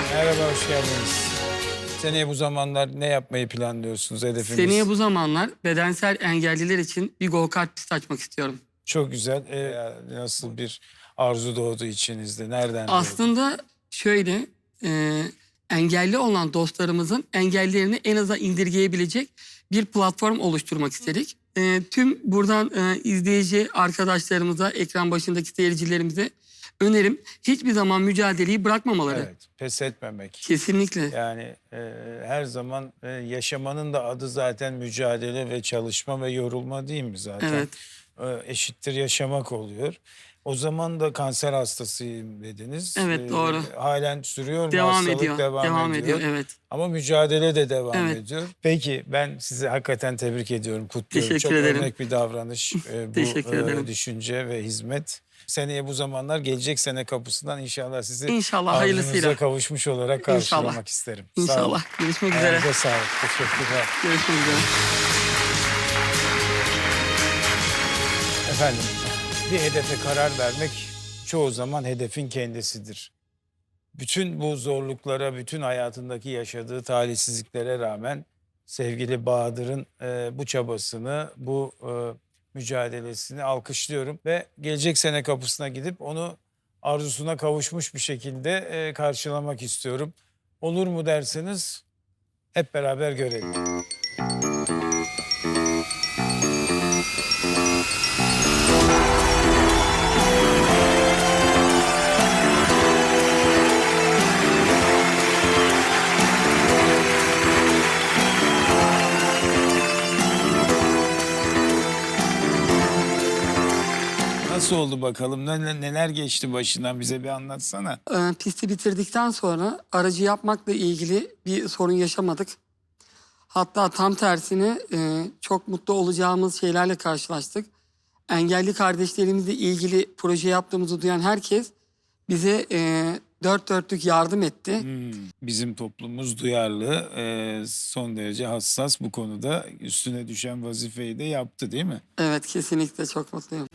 merhaba. Merhaba, hoş geldiniz. Seneye bu zamanlar ne yapmayı planlıyorsunuz? Hedefiniz Seneye bu zamanlar bedensel engelliler için bir go-kart pisti açmak istiyorum. çok güzel. Ee, nasıl bir arzu doğdu içinizde? Nereden doğdu? Aslında şöyle e, engelli olan dostlarımızın engellerini en aza indirgeyebilecek bir platform oluşturmak istedik. E, tüm buradan e, izleyici arkadaşlarımıza, ekran başındaki seyircilerimize önerim hiçbir zaman mücadeleyi bırakmamaları. Evet, pes etmemek. Kesinlikle. Yani e, her zaman e, yaşamanın da adı zaten mücadele ve çalışma ve yorulma değil mi zaten? Evet. E, eşittir yaşamak oluyor. O zaman da kanser hastasıyım dediniz. Evet, E, doğru. halen sürüyor mu? Devam Hastalık ediyor. Devam, Devam, ediyor. ediyor. Evet. Ama mücadele de devam Evet. ediyor. Peki ben sizi hakikaten tebrik ediyorum, kutluyorum. Teşekkür Çok ederim. örnek bir davranış e, bu Teşekkür e, ederim. düşünce ve hizmet. Seneye bu zamanlar gelecek sene kapısından inşallah sizi İnşallah arzunuza hayırlısıyla. kavuşmuş olarak İnşallah. karşılamak isterim. Sağ olun. İnşallah. Görüşmek üzere. Ayağınıza sağlık. Teşekkürler. Görüşmek üzere. Efendim bir hedefe karar vermek çoğu zaman hedefin kendisidir. Bütün bu zorluklara, bütün hayatındaki yaşadığı talihsizliklere rağmen sevgili Bahadır'ın e, bu çabasını, bu e, mücadelesini alkışlıyorum. Ve gelecek sene kapısına gidip onu arzusuna kavuşmuş bir şekilde e, karşılamak istiyorum. Olur mu derseniz hep beraber görelim. Nasıl oldu bakalım? Ne- Neler geçti başından bize bir anlatsana. Ee, pisti bitirdikten sonra aracı yapmakla ilgili bir sorun yaşamadık. Hatta tam tersine e, çok mutlu olacağımız şeylerle karşılaştık. Engelli kardeşlerimizle ilgili proje yaptığımızı duyan herkes bize e, dört dörtlük yardım etti. Hmm, Bizim toplumumuz duyarlı, e, son derece hassas bu konuda. Üstüne düşen vazifeyi de yaptı değil mi? Evet kesinlikle çok mutluyum.